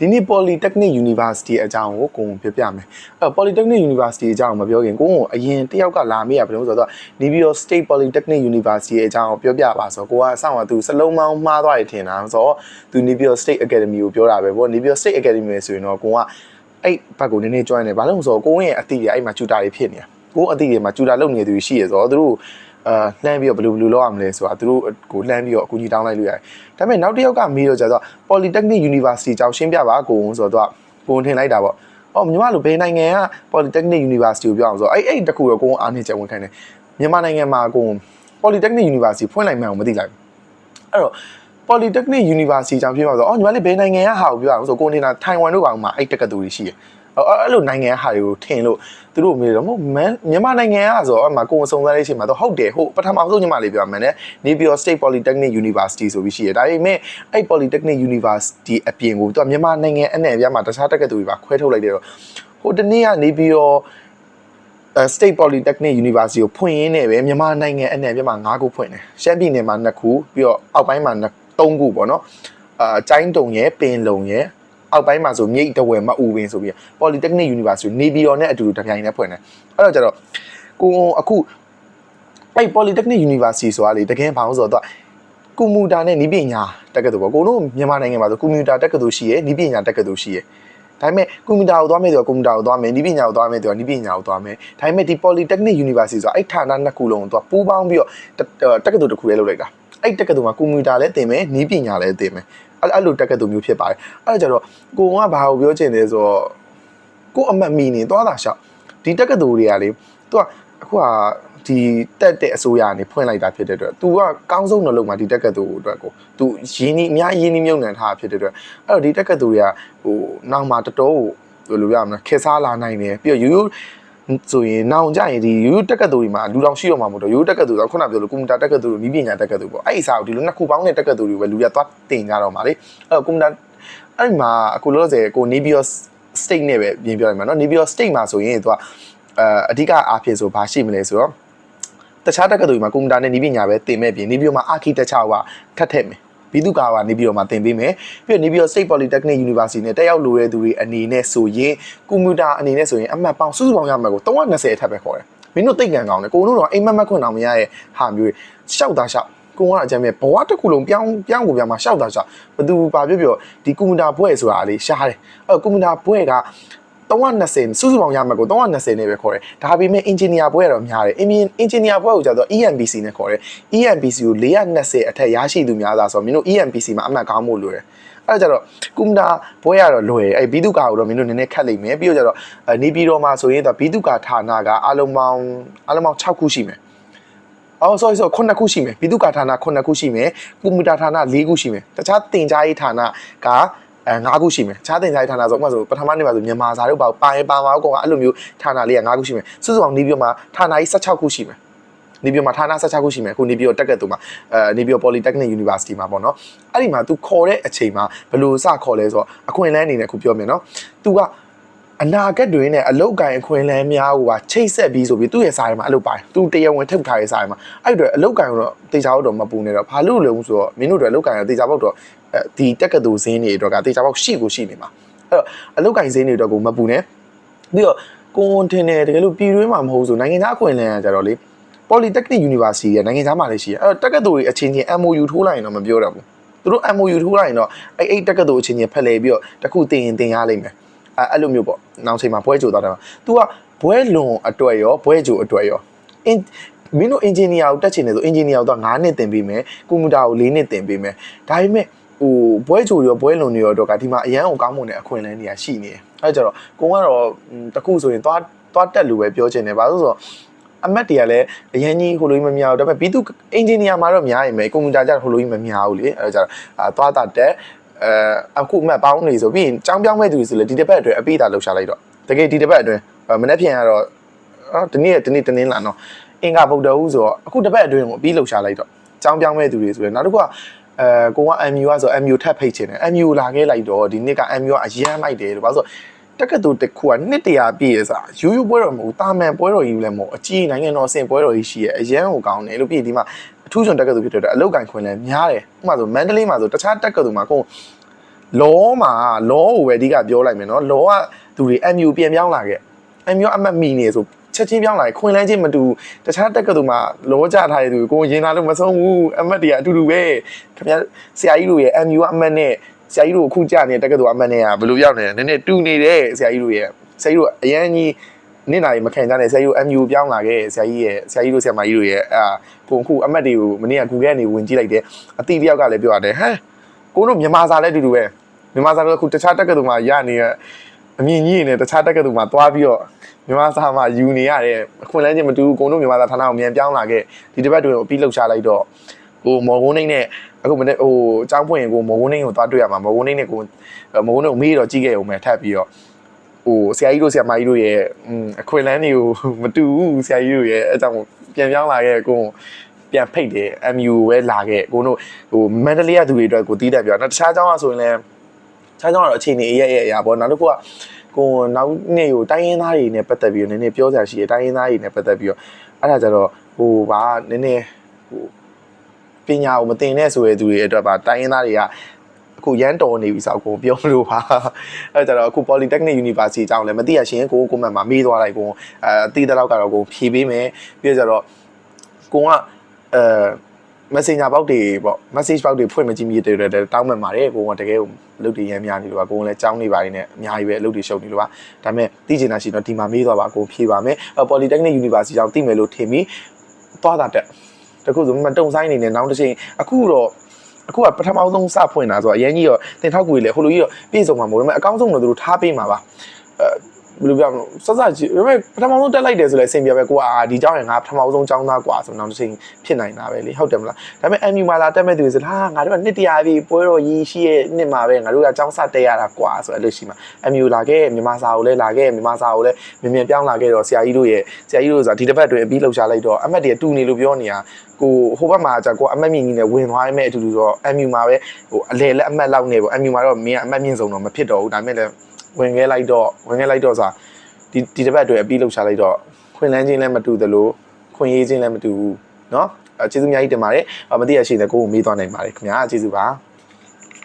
ဒီနေ့ Polytechnic University အကြောင်းကိုကိုယ်ပြောပြမယ်အဲ့ Polytechnic University အကြောင်းမပြောခင်ကိုယ်ကအရင်တယောက်ကလာမေးရဘယ်လိုဆိုတော့နေပြည်တော် State Polytechnic University အကြောင်းကိုပြောပြပါဆိုကိုကအဆောင်ကသူစလုံးမောင်းမှားသွားတယ်ထင်တာဆိုတော့သူနေပြည်တော် State Academy ကိုပြောတာပဲပေါ့နေပြည်တော် State Academy ဆိုရင်တော့ကိုကအဲ့ဘက်ကိုနည်းနည်း join တယ်ဘာလို့လဲဆိုတော့ကိုယ့်ရဲ့အတိတွေအဲ့မှာကျူတာတွေဖြစ်နေတာကိုယ့်အတိတွေမှာကျူတာလုပ်နေသူရှိရဆိုတော့သူတို့ အာလှမ်းပြီးတော့ဘယ်လိုဘယ်လိုလုပ်ရမလဲဆိုတာသူတို့ကိုလှမ်းပြီးတော့အကူကြီးတောင်းလိုက်လို့ရတယ်ဒါပေမဲ့နောက်တစ်ယောက်ကမေးတော့ကျတော့ Polytechnic University ကြောင်းရှင်းပြပါကိုယ်ဆိုတော့သူကကိုယ်ထင်လိုက်တာပေါ့အော်မြန်မာလူဘယ်နိုင်ငံက Polytechnic University ကိုပြောအောင်ဆိုတော့အဲ့အဲ့တခုတော့ကိုယ်အားနေချက်ဝင်ခိုင်းတယ်မြန်မာနိုင်ငံမှာကိုယ် Polytechnic University ဖွင့်လိုက်မှန်းကိုမသိလိုက်ဘူးအဲ့တော့ Polytechnic University ကြောင့်ပြောပါဆိုတော့အော်ညီမလေးဘယ်နိုင်ငံကဟာကိုပြောအောင်ဆိုကိုယ်ထင်တာထိုင်ဝမ်တို့ကောင်မှအဲ့တက္ကသိုလ်ကြီးရှိတယ် အဲ့အဲ့လိုနိုင်ငံဟာတွေကိုထင်လို့သူတို့မေးတော့မဟုတ်မန်မြန်မာနိုင်ငံကဆိုတော့အမှကိုယ်စုံစမ်းတဲ့အချိန်မှာတော့ဟုတ်တယ်ဟုတ်ပထမဆုံးညီမလေးပြောမှန်းနဲ့နေပြည်တော် State Polytechnic University ဆိုပြီးရှိတယ်ဒါပေမဲ့အဲ့ Polytechnic University အပြင်ကိုသူကမြန်မာနိုင်ငံအနှံ့အပြားမှာတခြားတက္ကသိုလ်တွေပါခွဲထုတ်လိုက်တယ်တော့ဟိုတနေ့ကနေပြီးတော့ State Polytechnic University ကိုဖွင့်ရင်းနဲ့ပဲမြန်မာနိုင်ငံအနှံ့အပြားမှာ၅ခုဖွင့်တယ်ရှမ်းပြည်နယ်မှာ2ခုပြီးတော့အောက်ပိုင်းမှာ3ခုပေါ့နော်အာကျိုင်းတုံရဲ့ပင်လုံရဲ့ အောက်ပိုင်းမှာဆိုမြိတ်တဝယ်မအူပင်ဆိုပြီး Polytechnic University နေပြည်တော်နဲ့အတူတူတစ်ပြိုင်တည်းဖွင့်တယ်အဲ့တော့ကျတော့ကိုအခုအဲ့ Polytechnic University ဆိုတာလေတကယ်ဘာလို့ဆိုတော့ကွန်ပျူတာနဲ့နီးပညာတက္ကသိုလ်ပေါ့ကိုတို့မြန်မာနိုင်ငံမှာဆိုကွန်ပျူတာတက္ကသိုလ်ရှိရယ်နီးပညာတက္ကသိုလ်ရှိရယ်ဒါပေမဲ့ကွန်ပျူတာကိုသွားမယ်ဆိုတော့ကွန်ပျူတာကိုသွားမယ်နီးပညာကိုသွားမယ်ဆိုတော့နီးပညာကိုသွားမယ်ဒါပေမဲ့ဒီ Polytechnic University ဆိုတာအဲ့ဌာနနှစ်ခုလုံးကိုသူကပူးပေါင်းပြီးတော့တက္ကသိုလ်တစ်ခုလေးလုပ်လိုက်တာအဲ့တက္ကသိုလ်မှာကွန်ပျူတာလည်းသင်မယ်နီးပညာလည်းသင်မယ် အဲ့အဲ့လိုတက္ကသိုလ်မျိုးဖြစ်ပါတယ်အဲ့ဒါကြတော့ကိုကဘာကိုပြောချင်လဲဆိုတော့ကိုအမှတ်မီနေသွားတာရှောက်ဒီတက္ကသိုလ်တွေကလေသူကအခုကဒီတက်တဲ့အစိုးရကနေဖွင့်လိုက်တာဖြစ်တဲ့အတွက် तू ကကောင်းဆုံးတော့လုပ်မှာဒီတက္ကသိုလ်အတွက်ကို तू ရင်းနှီးအများရင်းနှီးမြုပ်နှံထားတာဖြစ်တဲ့အတွက်အဲ့တော့ဒီတက္ကသိုလ်တွေကဟိုနောက်မှာတတော်ကိုဘယ်လိုရမလဲခေတ်စားလာနိုင်တယ်ပြီးတော့ရိုးရိုး ဆိုရင်နောင်ကြရင်ဒီရိုးရိုးတက္ကသိုလ်တွေမှာလူတော်ရှိတော့မှာမဟုတ်တော့ရိုးရိုးတက္ကသိုလ်ဆိုခုနပြောလို့ကွန်ပျူတာတက္ကသိုလ်မိပညာတက္ကသိုလ်ပေါ့အဲ့ဒီအစားကိုဒီလိုနှစ်ခုပေါင်းတဲ့တက္ကသိုလ်တွေပဲလူတွေကသွားတင်ကြတော့မှာလေအဲ့တော့ကွန်ပျူတာအဲ့ဒီမှာအခုလောလောဆယ်ကိုနေပြီးတော့ state နဲ့ပဲပြင်ပြောရမှာเนาะနေပြီးတော့ state မှာဆိုရင်သူကအဲအဓိကအားဖြင့်ဆိုဘာရှိမလဲဆိုတော့တခြားတက္ကသိုလ်တွေမှာကွန်ပျူတာနဲ့နီးပညာပဲသင်မဲ့ပြင်နေပြီးတော့မှ architecture ကထပ်ထည့်မယ် ဘီသူကာကနေပြီးတော့မှသင်ပေးမယ်ပြီးတော့နေပြီးတော့ State Polytechnic University နဲ့တက်ရောက်လိုတဲ့သူတွေအနေနဲ့ဆိုရင်ကွန်ပျူတာအနေနဲ့ဆိုရင်အမှတ်ပေါင်းစုစုပေါင်းရမှာကို320အထက်ပဲခေါ်တယ်မင်းတို့သိက္ကံကောင်းတယ်ကိုတို့တော့အိမ်မက်မက်ခွင့်အောင်မရရဲ့ဟာမျိုးရှောက်တာရှောက်ကိုကအကြမ်းပဲဘဝတစ်ခုလုံးပြောင်းပြောင်းကိုပြောင်းမှာရှောက်တာရှောက်ဘသူဘာပြောပြောဒီကွန်ပျူတာဘွဲ့ဆိုတာလေးရှားတယ်အဲ့ကွန်ပျူတာဘွဲ့က 320စုစုပေါင်းရမှာကို320နဲ့ပဲခေါ်တယ်ဒါပေမဲ့ engineer ဘွဲကတော့များတယ် engineer ဘွဲကိုကြာတော့ EMBC နဲ့ခေါ်တယ် EMBC ကို420အထက်ရရှိသူများသာဆိုတော့မင်းတို့ EMBC မှာအမှတ်ကောင်းမှုလိုတယ်အဲ့ဒါကြတော့ကွန်ပျူတာဘွဲရတော့လွယ်အဲ့ဘီတုကာကိုတော့မင်းတို့နည်းနည်းခက်လိမ့်မယ်ပြီးတော့ကြတော့နေပြည်တော်မှာဆိုရင်တော့ဘီတုကာဌာနကအလုံးပေါင်းအလုံးပေါင်း6ခုရှိမယ်အော် sorry sorry ခုနှစ်ခုရှိမယ်ဘီတုကာဌာနခုနှစ်ခုရှိမယ်ကွန်ပျူတာဌာန၄ခုရှိမယ်တခြားတင်ကြားရေးဌာနက အဲ၅ခုရှိမယ်။ခြားတင်စားရေးဌာနဆိုဥပမာဆိုပထမနေ့မှာဆိုမြန်မာစာတို့ပါပါရင်ပါမှာကောအဲ့လိုမျိုးဌာနလေးက၅ခုရှိမယ်။စုစုပေါင်းနေပြီးတော့မှဌာနကြီး16ခုရှိမယ်။နေပြီးတော့မှဌာန16ခုရှိမယ်။ခုနေပြီးတော့တက်ကတ်တူမှာအဲနေပြီးတော့ Polytechnic University မှာပေါ့နော်။အဲ့ဒီမှာ तू ခေါ်တဲ့အချိန်မှာဘယ်လိုစခေါ်လဲဆိုတော့အခွင့်အလန်းအနေနဲ့ခုပြောမယ်နော်။ तू က အနာဂတ်တွင်နဲ့အလုတ်ကန်အခွင့်အလန်းများဟိုကချိတ်ဆက်ပြီးဆိုပြီးသူ့ရဲ့စာထဲမှာအဲ့လိုပါတယ်။ तू တရားဝင်ထုတ်ထားရဲ့စာထဲမှာအဲ့အတွက်အလုတ်ကန်တော့တေချာတော့မပူနေတော့ဘာလို့လဲဆိုတော့မင်းတို့တွေအလုတ်ကန်ရတေချာဘောက်တော့အဲဒီတက်ကတူဇင်းတွေအတွက်ကတေချာဘောက်ရှိကိုရှိနေမှာအဲ့တော့အလုတ်ကန်ဇင်းတွေအတွက်ကိုမပူနဲ့ပြီးတော့ကိုွန်တင်တယ်တကယ်လို့ပြည်တွင်းမှာမဟုတ်ဆိုနိုင်ငံသားအခွင့်အလန်းကကြတော့လေ Polytechnic University ရဲ့နိုင်ငံသားမှာလည်းရှိတယ်အဲ့တော့တက္ကသိုလ်တွေအချင်းချင်း MOU ထိုးလိုက်ရင်တော့မပြောတော့ဘူးသူတို့ MOU ထိုးလိုက်ရင်တော့အဲ့အဲ့တက္ကသိုလ်အချင်းချင်းဖက်လေပြီးတော့တခုတင်ရင်တင်ရလိမ့်မယ် အဲအဲ့လိုမျိုးပေါ့နောက်ချိန်မှာဘွဲကြိုသွားတယ်မှာ तू ကဘွဲလွန်အတွက်ရောဘွဲကြိုအတွက်ရောအင်းမင်းတို့ engineer ကိုတက်ချင်တယ်ဆို engineer ကိုတော့9နှစ်သင်ပေးမယ်ကွန်ပျူတာကို4နှစ်သင်ပေးမယ်ဒါပေမဲ့ဟိုဘွဲကြိုရောဘွဲလွန်တွေရောတော့ကဒီမှာအရန်ကိုကောင်းမွန်တဲ့အခွင့်အလန်းတွေကရှိနေတယ်အဲကြတော့ကိုကတော့တခုဆိုရင်သွားသွားတက်လို့ပဲပြောချင်တယ်ဘာလို့ဆိုတော့အမတ်တွေကလည်းအရင်ကြီးဟိုလိုကြီးမများဘူးဒါပေမဲ့ဘီသူအင်ဂျင်နီယာမှာတော့များရင်ပဲကွန်ပျူတာကျတော့ဟိုလိုကြီးမများဘူးလေအဲဒါကြတော့အာသွားတာတက် အဲအခုမှတ်ပေါင်းနေဆိုပြီးရင်ចောင်းပြောင်းမဲ့သူတွေဆိုလေဒီတစ်ပတ်အတွင်းအပိတာလှုပ်ရှားလိုက်တော့တကယ်ဒီတစ်ပတ်အတွင်းမနေ့ပြန်ကတော့အော်ဒီနေ့ဒီနေ့တနင်္လာနော်အင်္ဂါဗုဒ္ဓဦးဆိုတော့အခုတစ်ပတ်အတွင်းကိုအပြီးလှုပ်ရှားလိုက်တော့ចောင်းပြောင်းမဲ့သူတွေဆိုလေနောက်တစ်ခုကအဲကိုက MU ကဆို MU ထပ်ဖိတ်ချင်တယ် MU လာခဲ့လိုက်တော့ဒီနေ့က MU ကအရန်လိုက်တယ်လို့ဘာလို့ဆိုတက္ကသိုလ်တစ်ခုကနှစ်တရာပြည့်ရစားရိုးရိုးပွဲတော်မဟုတ်တာမန်ပွဲတော်ကြီးလည်းမဟုတ်အကြီးနိုင်ငံတော်အဆင့်ပွဲတော်ကြီးရှိရအရန်ကိုကောင်းတယ်လို့ပြီးဒီမှာ အထူးကျွန်တက္ကသိုလ်ဖြစ်တဲ့အလုတ်ကန်ခွင်လည်းများတယ်ဥပမာဆိုမန္တလေးမှာဆိုတခြားတက္ကသိုလ်မှာကိုလောမှာလောကိုပဲအဓိကပြောလိုက်မယ်နော်လောကသူတွေ MU ပြန်ပြောင်းလာခဲ့ MU အမှတ်မိနေဆိုချက်ချင်းပြောင်းလာခဲ့ခွင်လန်းချင်းမတူတခြားတက်ကတူမှာလောကြထားတဲ့သူကိုရင်လာလို့မဆုံးဘူးအမှတ်တွေကအတူတူပဲခင်ဗျာဆရာကြီးတို့ရဲ့ MU အမှတ်နဲ့ဆရာကြီးတို့အခုကြာနေတဲ့တက်ကတူအမှတ်နဲ့ကဘယ်လိုပြောင်းနေလဲနည်းနည်းတူနေတယ်ဆရာကြီးတို့ရဲ့ဆရာကြီးတို့အရန်ကြီး နင့်နာရီမခံကြနဲ့ဆရာကြီးတို့ MU ပြောင်းလာခဲ့ဆရာကြီးရဲ့ဆရာကြီးတို့ဆရာမကြီးတို့ရဲ့အာကိုအခုအမှတ်တွေကိုမနေ့က Google ကနေဝင်ကြည့်လိုက်တယ်အတိတယောက်ကလည်းပြောရတယ်ဟမ်ကိုတို့မြန်မာစာလည်းအတူတူပဲမြန်မာစာတို့အခုတခြားတက်ကတူမှာရနေရအမြင်ကြီးနေတခြားတက်ကတူမှာသွားပြီးတော့မြန်မာစာမှာယူနေရတဲ့အခွင့်အလမ်းချင်းမတူဘူးကိုတို့မြန်မာစာဌာနကိုမြန်ပြောင်းလာခဲ့ဒီတစ်ပတ်တွင်ပြီးလှုပ်ရှားလိုက်တော့ဟိုမော်ဝုန်းနှိမ့်နဲ့အခုမနေ့ဟိုအကြောင်းပွင့်ရင်ကိုမော်ဝုန်းနှိမ့်ကိုသွားတွေ့ရမှာမော်ဝုန်းနှိမ့်နဲ့ကိုမော်ဝုန်းနှိမ့်ကိုမေးတော့ကြည့်ခဲ့အောင်မယ်ထပ်ပြီးတော့ ဟိုဆရာကြီးတို့ဆရာမကြီးတို့ရဲ့อืมအခွင့်အလမ်းတွေကိုမတူဘူးဆရာကြီးတို့ရဲ့အဲကြောင့်ပြန်ပြောင်းလာခဲ့ကိုပြန်ဖိတ်တယ် MU ပဲလာခဲ့ကိုတို့ဟိုမန္တလေးကသူတွေအတွက်ကိုတီးတက်ပြောနောက်တခြားကျောင်းကဆိုရင်လည်းတခြားကျောင်းကတော့အခြေအနေအရဲ့ရဲ့အရာပေါ့နောက်တစ်ခုကကိုနောက်နေ့ကိုတိုင်းရင်းသားတွေနဲ့ပတ်သက်ပြီးတော့နည်းနည်းပြောစရာရှိတယ်တိုင်းရင်းသားတွေနဲ့ပတ်သက်ပြီးတော့အဲ့ဒါကြတော့ဟိုဗာနည်းနည်းဟိုပညာကိုမသင်တဲ့ဆိုရတဲ့သူတွေအတွက်ပါတိုင်းရင်းသားတွေက အခုရန်တော်နေပြီဆိုတော့ကိုပြောလို့ပါအဲကြတော့အခု Polytechnic University အကြောင်းလည်းမသိရရှင်ကိုကိုမတ်မှာမေးသွားလိုက်ကိုအဲအသိတဲ့လောက်ကတော့ကိုဖြေပေးမယ်ပြီးတော့ကြတော့ကိုကအဲ messenger box တွေပေါ့ message box တွေဖွင့်မကြည့်မိတဲ့တဲ့တောင်းမှန်ပါတယ်ကိုကတကယ်ကိုလုပ်တွေရမ်းများနေလို့ပါကိုကလည်းကြောင်းနေပါနေအများကြီးပဲအလုပ်တွေရှုပ်နေလို့ပါဒါပေမဲ့သိချင်တာရှိတော့ဒီမှာမေးသွားပါကိုဖြေပါမယ် Polytechnic University အကြောင်းသိမယ်လို့ထင်ပြီးသွားတာတက်တခုဆိုမတုံဆိုင်နေနဲ့နောက်တစ်ချိန်အခုတော့ အခုကပထမဆုံးစဖွင့်တာဆိုတော့အရင်ကြီးတော့တင်ထောက်ကူကြီးလေဟိုလိုကြီးတော့ပြေဆုံးမှာမဟုတ်ဘူးဒါပေမဲ့အကောင်းဆုံးတော့သူတို့ထားပေးမှာပါအဲ ဘယ်လိုပြောမလဲစစကြီးဒါပေမဲ့ပထမဆုံးတက်လိုက်တယ်ဆိုလဲအဆင်ပြေပဲကိုကအာဒီเจ้าရငါပထမဆုံးចောင်းသားกว่าဆိုတော့နောက်တစ်ချိန်ဖြစ်နိုင်တာပဲလေဟုတ်တယ်မလားဒါပေမဲ့ MU မှာလာတက်မဲ့သူတွေဆိုဟာငါတို့ကနှစ်တရာပြီပွဲတော်ကြီးရှိရဲ့နှစ်မှာပဲငါတို့ကចောင်းစတက်ရတာกว่าဆိုအဲ့လိုရှိမှာ MU လာခဲ့မြန်မာစာကိုလည်းလာခဲ့မြန်မာစာကိုလည်းမြင်မြင်ပြောင်းလာခဲ့တော့ဆရာကြီးတို့ရဲ့ဆရာကြီးတို့ဆိုတာဒီတစ်ပတ်အတွင်းအပြီးလှုပ်ရှားလိုက်တော့အမတ်တွေတူနေလို့ပြောနေတာကိုဟိုဘက်မှာじゃကိုအမတ်မြင့်ကြီးနဲ့ဝင်သွားရမယ့်အတူတူတော့ MU မှာပဲဟိုအလဲလက်အမတ်လောက်နေပေါ့ MU မှာတော့မင်းကအမတ်မြင့်ဆုံးတော့မဖြစ်တော့ဘူးဒါပေမဲ့လည်း ဝင်ခဲ့လိုက်တော့ဝင်ခဲ့လိုက်တော့ဆိုတာဒီဒီတစ်ပတ်အတွင်းအပြီးလှုပ်ရှားလိုက်တော့ခွင်လန်းချင်းလည်းမတူသလိုခွင်ရေးချင်းလည်းမတူဘူးเนาะအဲကျေးဇူးအများကြီးတင်ပါတယ်မသိရရှိရင်လည်းကိုကိုမေးသွားနိုင်ပါတယ်ခင်ဗျာကျေးဇူးပါ